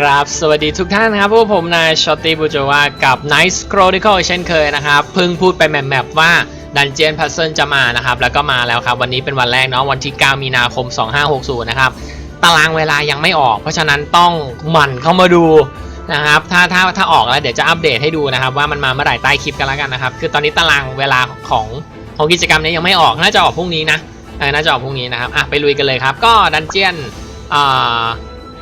ครับสวัสดีทุกท่านนะครับพวกผมนายชอตตี้บูจวากับ Nice Chronicle เช่นเคยนะครับเพิ่งพูดไปแมปๆว่า Dungeon Puzzle จะมานะครับแล้วก็มาแล้วครับ วันนี้เป็นวันแรกเนาะวันที่ 9 มีนาคม 2560 นะครับ ตารางเวลายังไม่ออก เพราะฉะนั้นต้องหมั่นเข้ามาดูนะครับถ้าถ้าถ้าออกแล้วเดี๋ยวจะอัปเดตให้ดูนะครับ ว่ามันมาเมื่อไหร่ใต้คลิปกันแล้วกันนะครับ คือตอนนี้ตารางเวลาของของกิจกรรมนี้ยังไม่ออกน่าจะออกพรุ่งนี้นะน่าจะออกพรุ่งนี้นะครับอะไปลุยกันเลยครับ ก็ดันเจียนอ่า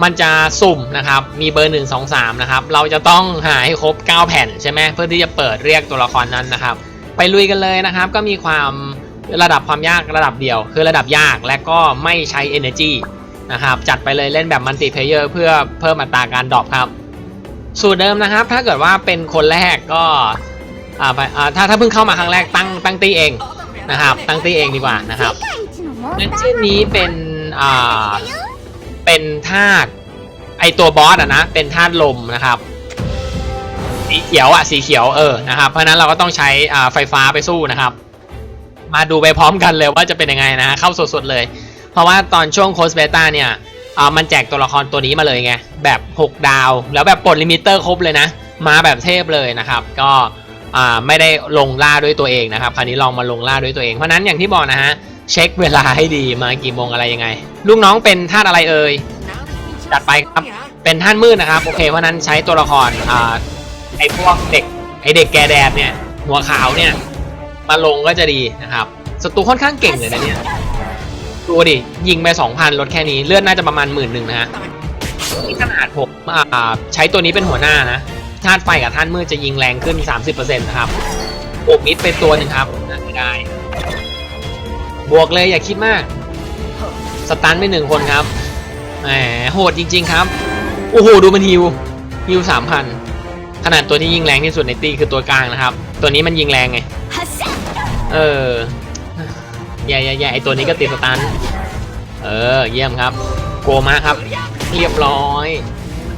มันจะสุ่มนะครับ มีเบอร์ 1 2 3 นะครับ เราจะต้องหาให้ครบ 9 แผ่นใช่ไหมเพื่อที่จะเปิดเรียกตัวละครนั้นนะครับ ไปลุยกันเลยนะครับ ก็มีความระดับความยากระดับเดียว คือระดับยากและก็ไม่ใช้ energy นะครับ จัดไปเลยเล่นแบบมัลติเพเยอร์เพื่อเพิ่มอัตราการดรอปครับ สูตรเดิมนะครับ ถ้าเกิดว่าเป็นคนแรกก็ถ้าถ้าเพิ่งเข้ามาครั้งแรกตั้งตั้งตีเองนะครับ ตั้งตีเองดีกว่านะครับดันเช่นนี้เป็นเป็นธาตุ ไอตัวบอสอะนะเป็นธาตุลมนะครับสีเขียวอะสีเขียวเออนะครับเพราะนั้นเราก็ต้องใช้อ่าไฟฟ้าไปสู้นะครับ มาดูไปพร้อมกันเลยว่าจะเป็นยังไงนะเข้าสดๆเลย เพราะว่าตอนช่วงโคสเบต้าเนี่ยอ่ามันแจกตัวละครตัวนี้มาเลยไงแบบ 6 ดาว แล้วแบบปลดลิมิเตอร์ครบเลยนะ มาแบบเทพเลยนะครับ ก็อ่าไม่ได้ลงล่าด้วยตัวเองนะครับคราวนี้ลองมาลงล่าด้วยตัวเองเพราะฉะนั้นอย่างที่บอกนะฮะเช็คเวลาให้ดีมากี่โมงอะไรยังไง ลูกน้องเป็นธาตุอะไรเอ่ย จัดไปครับ เป็นท่านมืดนะครับ โอเคเพราะนั้นใช้ตัวละครอ่าไอพวกเด็กไอเด็กแกแดดเนี่ย หัวขาวเนี่ยมาลงก็จะดีนะครับศัตรูค่อนข้างเก่งเลยนะเนี่ยดูดิยิงไป 2,000ลดแค่นี้เลือดน่าจะประมาณหมื่นหนึ่งนะฮะนี่ขนาดผมอ่าใช้ตัวนี้เป็นหัวหน้านะธาตุไฟกับธาตุมืดจะยิงแรงขึ้น 30%นะครับบวกมิดไปตัวหนึ่งครับน่าจะได้ บวกเลยอย่าคิดมาก สตันไปหนึ่งคนครับ แหมโหดจริง ๆ ครับ โอ้โห ดูมันฮิวฮิวสามพันขนาดตัวที่ยิงแรงที่สุดในตีคือตัวกลางนะครับ ตัวนี้มันยิงแรงไง เออแย่แย่แย่ไอตัวนี้ก็ติดสตัน เออ เยี่ยมครับ โกมาครับ เรียบร้อย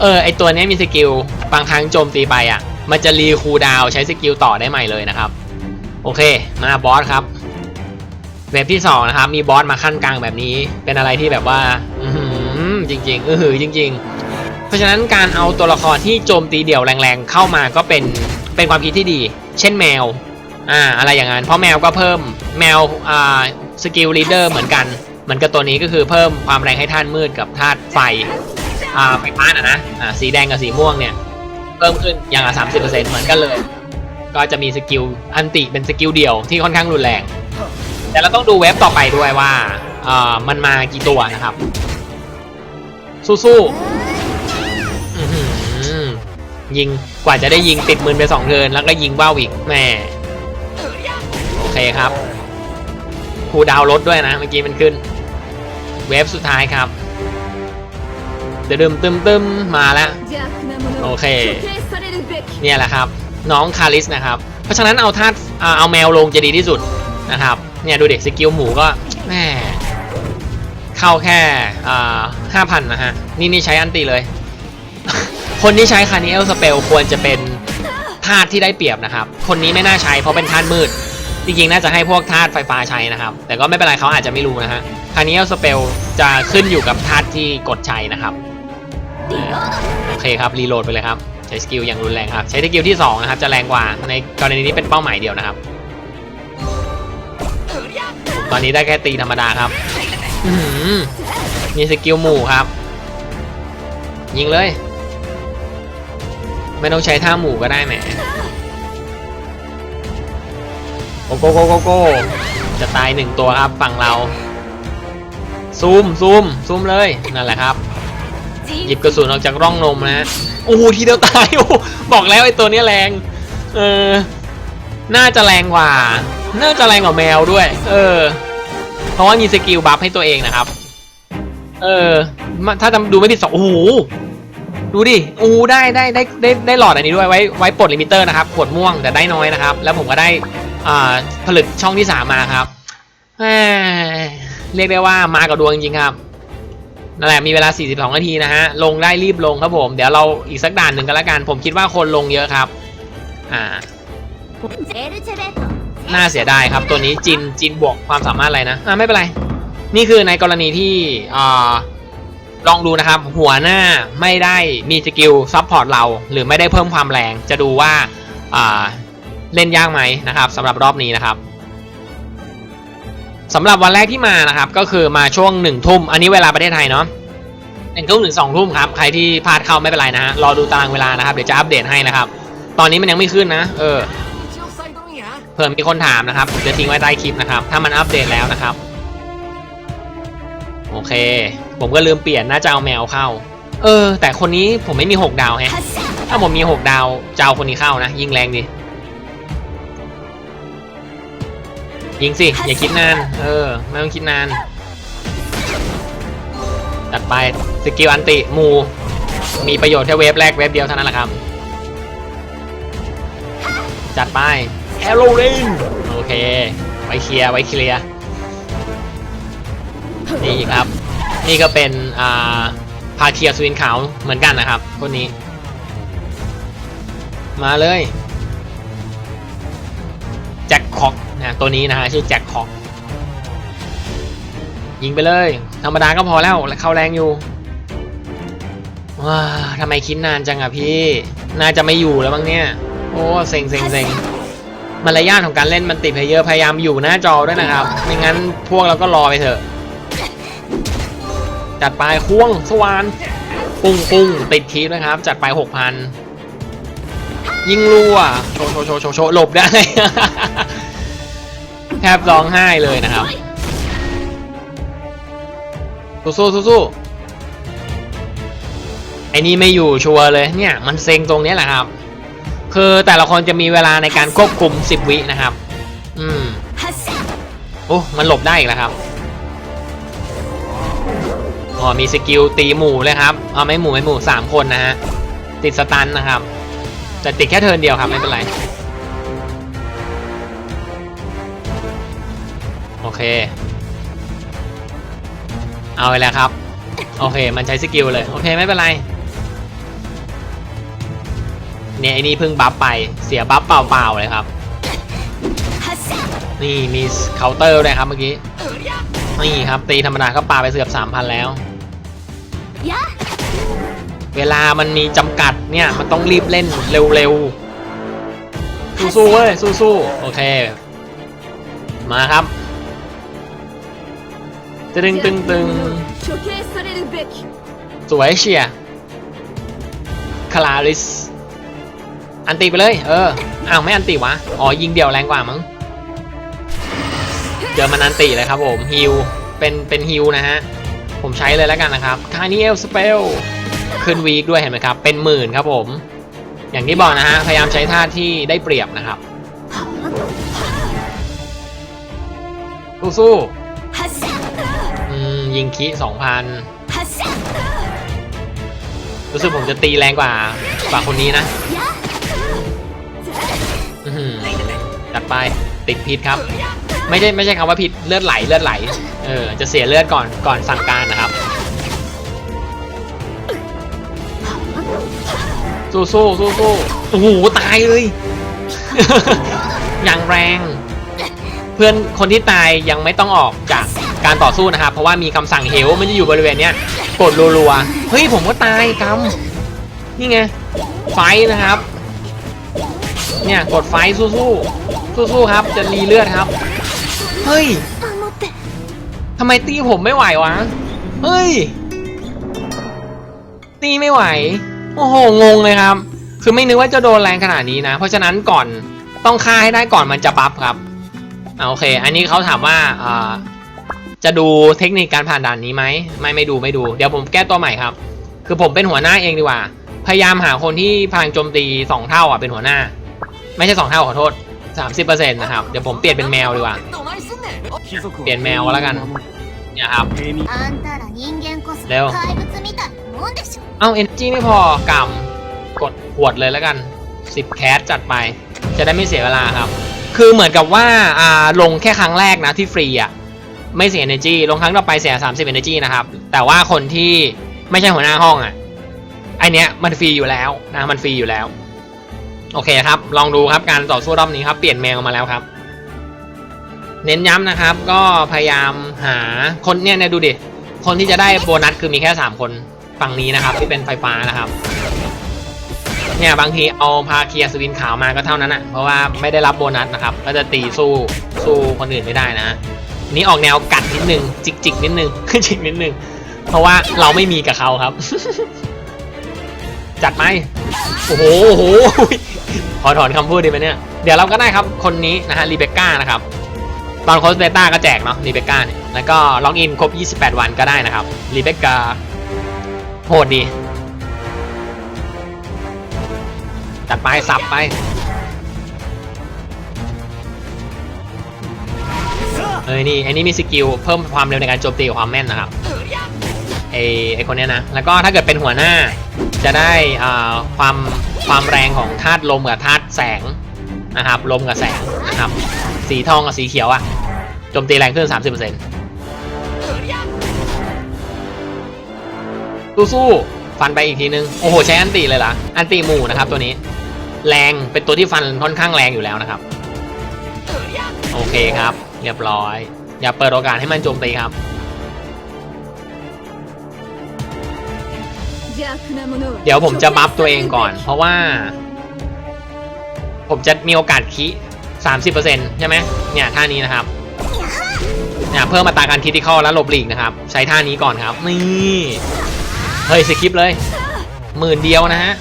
เออ ไอตัวนี้มีสกิล บางครั้งโจมตีไปอะ มันจะรีคูดาวใช้สกิลต่อได้ใหม่เลยนะครับ โอเค มาบอสครับเว็บที่สองนะครับ มีบอสมาขั้นกลางแบบนี้ เป็นอะไรที่แบบว่า อื จริงๆอือหือจริง ๆ เพราะฉะนั้นการเอาตัวละครที่โจมตีเดี่ยวแรงๆเข้ามาก็เป็นเป็นความคิดที่ดี เช่นแมวอ่าอะไรอย่างนั้นเพราะแมวก็เพิ่มแมวอ่าสกิลลีดเดอร์เหมือนกันเหมือนกับตัวนี้ก็คือเพิ่มความแรงให้ธาตุมืดกับธาตุไฟอ่าไฟฟ้าอะนะอ่าสีแดงกับสีม่วงเนี่ยเพิ่มขึ้นอย่างละ30%เปอร์เซ็นต์เหมือนกันเลย ก็จะมีสกิลอันติเป็นสกิลเดี่ยวที่ค่อนข้างรุนแรง แต่เราต้องดูเว็บต่อไปด้วยว่าอ่อมันมากี่ตัวนะครับ สู้สู้ยิงกว่าจะได้ยิงติดมือไปสองเทินแล้วก็ยิงว่าวอีกแม่โอเคครับคูดาวลดด้วยนะ เมื่อกี้มันขึ้น เวฟสุดท้ายครับเดิมตึมตึมมาแล้ว โอเค เนี่ยแหละครับ น้องคาริสนะครับ เพราะฉะนั้นเอาธาตุเอาแมวลงจะดีที่สุดนะครับ เนี่ยดูเด็กสกิลหมูก็แม่ เข้าแค่ห้าพันนะฮะ นี่นี่ใช้อันตีเลย คนที่ใช้คานิเอลสเปลควรจะเป็นธาตุที่ได้เปรียบนะครับ คนนี้ไม่น่าใช้เพราะเป็นธาตุมืด จริงๆ น่าจะให้พวกธาตุไฟฟ้าใช้นะครับ แต่ก็ไม่เป็นไรเขาอาจจะไม่รู้นะฮะคานิเอลสเปลจะขึ้นอยู่กับธาตุที่กดใช้นะครับโอเคครับรีโหลดไปเลยครับใช้สกิลอย่างรุนแรงครับใช้สกิลที่2นะครับจะแรงกว่าในกรณีนี้เป็นเป้าหมายเดียวนะครับ ตอนนี้ได้แค่ตีธรรมดาครับ มีสกิลหมู่ครับ ยิงเลย ไม่ต้องใช้ท่าหมู่ก็ได้แหมโกโกโกโกโกจะตายหนึ่งตัวครับฝั่งเรา ซูมซูมซูมเลยนั่นแหละครับ หยิบกระสุนออกจากร่องนมนะโอ้โหทีเดียวตายโอ้บอกแล้วไอ้ตัวนี้แรง เออ น่าจะแรงกว่า น่าจะแรงกว่าแมวด้วย เออ เพราะว่ามีสกิลบัฟให้ตัวเองนะครับ เออ ถ้าดูไม่ผิดสองโอ้โหดูดิโอ้ได้ได้ได้ได้ได้หลอดอันนี้ด้วยไว้ไว้ปลดลิมิเตอร์นะครับขวดม่วงแต่ได้น้อยนะครับ แล้วผมก็ได้อ่าผลิตช่องที่สามมาครับเรียกได้ว่ามากับดวงจริงครับนั่นแหละมีเวลา 42 นาทีนะฮะลงได้รีบลงครับผม เดี๋ยวเราอีกสักด่านหนึ่งก็แล้วกัน ผมคิดว่าคนลงเยอะครับ อ่า น่าเสียดายครับตัวนี้จินจินบวกความสามารถอะไรนะอ่าไม่เป็นไร นี่คือในกรณีที่อ่ลองดูนะครับ หัวหน้าไม่ได้มีสกิลซับพอร์ตเรา หรือไม่ได้เพิ่มความแรง จะดูว่าเล่นยากไหมนะครับสำหรับรอบนี้นะครับสำหรับวันแรกที่มานะครับ ก็คือมาช่วงหนึ่งทุ่มอันนี้เวลาประเทศไทยเนาะหนึ่งทุ่มถึงสองทุ่มครับ ใครที่พลาดเข้าไม่เป็นไรนะฮะรอดูตารางเวลานะครับ เดี๋ยวจะอัปเดตให้นะครับ ตอนนี้มันยังไม่ขึ้นนะ เออ เพิ่มมีคนถามนะครับเดี๋ยวทิ้งไว้ใต้คลิปนะครับ ถ้ามันอัปเดตแล้วนะครับ โอเค ผมก็ลืมเปลี่ยนน่าจะเอาแมวเข้า เออ แต่คนนี้ผมไม่มี 6 ดาวแฮะถ้าผมมี 6 ดาวจะเอาคนนี้เข้านะ ยิงแรงดิยิงสิ อย่าคิดนาน เออ ไม่ต้องคิดนานจัดไปสกิลอันติหมู มีประโยชน์แค่เวฟแรกเวฟเดียวเท่านั้นแหละครับ จัดไป แอโรเรนโอเค ไว้เคลียร์ไว้เคลียร์นี่ครับ นี่ก็เป็นอ่าพาเทียสวินขาวเหมือนกันนะครับคนนี้ มาเลยแจ็คคอกนะตัวนี้นะฮะชื่อแจ็คคอกยิงไปเลย ธรรมดาก็พอแล้วเข้าแรงอยู่ว้าทำไมคิดนานจังอะพี่ น่าจะไม่อยู่แล้วมั้งเนี่ย โอ้เซ็งเซ็งเซ็ง มารยาทของการเล่นมันติดเพลเยอร์พยายามอยู่หน้าจอด้วยนะครับ ไม่งั้นพวกเราก็รอไปเถอะ จัดไปควงสวานปุ้งปุ้งติดทีนะครับ จัดไปหกพันยิงรัวโชว์โชว์โชว์โชว์โชว์หลบได้ แทบร้องไห้เลยนะครับ สู้สู้สู้สู้ไอ้นี่ไม่อยู่ชัวร์เลยเนี่ย มันเซ็งตรงนี้แหละครับ คือแต่ละคนจะมีเวลาในการควบคุม 10 วินะครับ อืมโอ้มันหลบได้อีกแล้วครับอ๋อมีสกิลตีหมู่เลยครับเอาไม่หมู่ไม่หมู่สามคนนะฮะติดสตันนะครับ แต่ติดแค่เทินเดียวครับไม่เป็นไร โอเค เอาไปแล้วครับ โอเค มันใช้สกิลเลย โอเค ไม่เป็นไร เนี่ยไอ้นี่เพิ่งบัฟไปเสียบัฟเปล่าๆเลยครับ นี่มีเคาน์เตอร์ด้วยครับเมื่อกี้นี่ครับตีธรรมดาก็ปาไปเสือบ3,000 แล้ว เวลามันมีจำกัดเนี่ย มันต้องรีบเล่นเร็วๆ สู้ๆเว้ยสู้ๆโอเค มาครับตึงตึงตึงสวยเชียคลาริส อันตีไปเลย เออ อ้าวไม่อันตีวะ อ๋อยิงเดี่ยวแรงกว่ามั้ง เจอมันอันตีเลยครับผมฮิว เป็นเป็นฮิวนะฮะ ผมใช้เลยแล้วกันนะครับคานิเอลสเปลขึ้นวีคด้วยเห็นไหมครับ เป็นหมื่นครับผม อย่างที่บอกนะฮะ พยายามใช้ท่าที่ได้เปรียบนะครับ สู้ๆยิงคีสองพันรู้สึกผมจะตีแรงกว่า กว่าคนนี้นะ จัดไปติดพิษครับ ไม่ใช่ไม่ใช่คำว่าพิษเลือดไหลเลือดไหลเออจะเสียเลือดก่อนก่อนสั่งการนะครับ สู้สู้สู้สู้โอ้โหตายเลยอย่างแรง เพื่อนคนที่ตายยังไม่ต้องออกจากการต่อสู้นะครับ เพราะว่ามีคำสั่งเหวมันจะอยู่บริเวณเนี้ยกดรัวๆเฮ้ยผมก็ตายกำนี่ไงไฟท์นะครับ เนี่ยกดไฟสู้สู้สู้สู้ครับ จะรีเลือดครับ เฮ้ยทำไมตีผมไม่ไหววะ เฮ้ย ตีไม่ไหว โอ้โห งงเลยครับ คือไม่นึกว่าจะโดนแรงขนาดนี้นะ เพราะฉะนั้นก่อนต้องฆ่าให้ได้ก่อนมันจะปั๊บครับอ่าโอเค อันนี้เขาถามว่าอ่าจะดูเทคนิคการผ่านด่านนี้ไหม ไม่ไม่ดูไม่ดู เดี๋ยวผมแก้ตัวใหม่ครับ คือผมเป็นหัวหน้าเองดีกว่า พยายามหาคนที่พางโจมตีสองเท่าอะเป็นหัวหน้า ไม่ใช่สองเท่าขอโทษ 30%นะครับ เดี๋ยวผมเปลี่ยนเป็นแมวดีกว่า เปลี่ยนแมวแล้วกันเนี่ยครับ เร็ว เอาเอนจีไม่พอกำกดขวดเลยแล้วกัน 10 แคสจัดไป จะได้ไม่เสียเวลาครับ คือเหมือนกับว่าอ่าลงแค่ครั้งแรกนะที่ฟรีอะ ไม่เสีย energy ลงครั้งต่อไปเสีย 30 energy นะครับ แต่ว่าคนที่ไม่ใช่หัวหน้าห้องอะไอเนี้ยมันฟรีอยู่แล้วนะ มันฟรีอยู่แล้ว โอเคครับ ลองดูครับการต่อสู้รอบนี้ครับ เปลี่ยนแมวมาแล้วครับ เน้นย้ำนะครับ ก็พยายามหาคนเนี่ยเนี่ยดูดิ คนที่จะได้โบนัสคือมีแค่ 3 คนฝั่งนี้นะครับ ที่เป็นไฟฟ้านะครับ เนี่ยบางทีเอาพาเคียสวินขาวมาก็เท่านั้นอะเพราะว่าไม่ได้รับโบนัสนะครับ ก็จะตีสู้สู้คนอื่นไม่ได้นะนี้ออกแนวกัดนิดนึงจิกจิกนิดนึงขึ้นจิกนิดนึงเพราะว่าเราไม่มีกับเขาครับ จัดไหมโอ้โหโอ้โห ขอถอนคำพูดดีไหมเนี่ย เดี๋ยวเราก็ได้ครับคนนี้นะฮะรีเบคก้านะครับ ตอนโคสเบต้าก็แจกเนาะรีเบคก้าเนี่ย แล้วก็ล็อกอินครบ 28 วันก็ได้นะครับรีเบคก้าโหดดีจัดไปสับไปเอ้ยนี่อ้นี่มีสกิลเพิ่มความเร็วในการโจมตีกับความแม่นนะครับ ไอไอคนเนี้ยนะ แล้วก็ถ้าเกิดเป็นหัวหน้า จะได้อ่าความความแรงของธาตุลมกับธาตุแสงนะครับ ลมกับแสงนะครับ สีทองกับสีเขียวอะโจมตีแรงขึ้น 30%สู้ๆฟันไปอีกทีนึง โอ้โห ใช้อันติเลยเหรออันติหมู่นะครับตัวนี้ แรงเป็นตัวที่ฟันค่อนข้างแรงอยู่แล้วนะครับ โอเคครับ เรียบร้อย อย่าเปิดโอกาสให้มันโจมตีครับ เดี๋ยวผมจะบัฟตัวเองก่อน เพราะว่า ผมจะมีโอกาสคิ30%ใช่ไหมเนี่ยท่านี้นะครับเนี่ยเพิ่มมาตาการคิดที่ข้อแล้วหลบหลีกนะครับ ใช้ท่านี้ก่อนครับ นี่เฮ้ยสคริปเลยหมื่นเดียวนะฮะ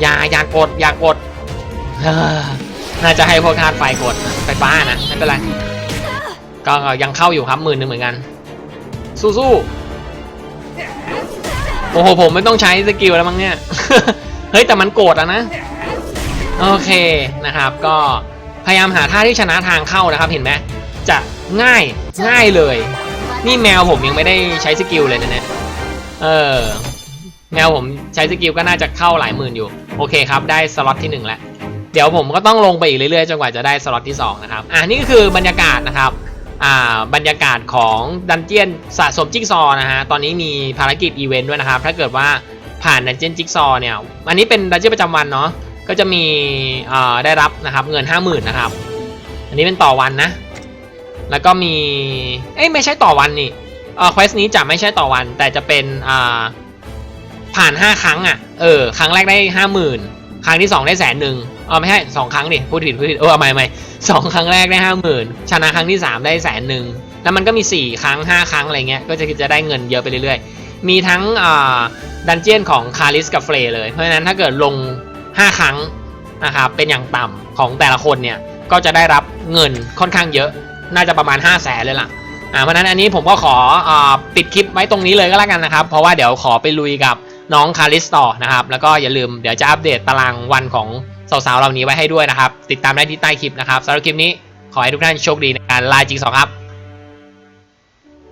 อย่าอย่ากดอย่ากดน่าจะให้พวกธาตุไฟกดไฟฟ้านะไม่เป็นไรก็ยังเข้าอยู่ครับหมื่นหนึ่งเหมือนกัน สู้ๆ โอ้โหผมไม่ต้องใช้สกิลแล้วมั้งเนี่ย เฮ้ยแต่มันโกรธแล้วนะ โอเคนะครับ ก็พยายามหาท่าที่ชนะทางเข้านะครับเห็นไหมจะง่ายง่ายเลย นี่แมวผมยังไม่ได้ใช้สกิลเลยนะเนี่ยเออแมวผมใช้สกิลก็น่าจะเข้าหลายหมื่นอยู่ โอเคครับ ได้สล็อตที่หนึ่งแล้ว เดี๋ยวผมก็ต้องลงไปอีกเรื่อยๆจนกว่าจะได้สล็อตที่สองนะครับ อ่านี่ก็คือบรรยากาศนะครับ บรรยากาศของดันเจียนสะสมจิ๊กซอว์นะฮะ ตอนนี้มีภารกิจอีเวนต์ด้วยนะครับ ถ้าเกิดว่าผ่านดันเจียนจิ๊กซอว์เนี่ย อันนี้เป็นดันเจียนประจำวันเนาะ ก็จะมีได้รับนะครับเงิน 50,000 นะครับ อันนี้เป็นต่อวันนะ แล้วก็มี เอ้ยไม่ใช่ต่อวันนี่เอ่อเควสนี้จะไม่ใช่ต่อวัน แต่จะเป็นอ่าผ่าน 5 ครั้งอะ เออ ครั้งแรกได้ 50,000 ครั้งที่ 2 ได้แสนหนึ่ง ออไม่ใช่สองครั้งดิพูดผิดพูดผิดเออเอาใหม่ใหม่สองครั้งแรกได้50,000ชนะครั้งที่3ได้แสนหนึ่งแล้วมันก็มี 4 ครั้ง 5 ครั้งอะไรเงี้ย ก็จะจะได้เงินเยอะไปเรื่อยๆ มีทั้งอ่าดันเจียนของคาริสกับเฟรเลย เพราะฉะนั้นถ้าเกิดลง 5 ครั้งนะครับ เป็นอย่างต่ำของแต่ละคนเนี่ย ก็จะได้รับเงินค่อนข้างเยอะ น่าจะประมาณ 5 0 0แสนเลยล่ะ อ่า เพราะนั้นอันนี้ผมก็ขออาปิดคลิปไว้ตรงนี้เลยก็แล้วกันนะครับ เพราะว่าเดี๋ยวขอไปลุยกับน้องคาริสต่อนะครับ แล้วก็อย่าลืมเดี๋ยวจะอัปเดตตารางวันของ สาวๆเหล่านี้ไว้ให้ด้วยนะครับ ติดตามได้ที่ใต้คลิปนะครับสำหรับคลิปนี้ขอให้ทุกท่านโชคดีในการไลน์จิงสองครับ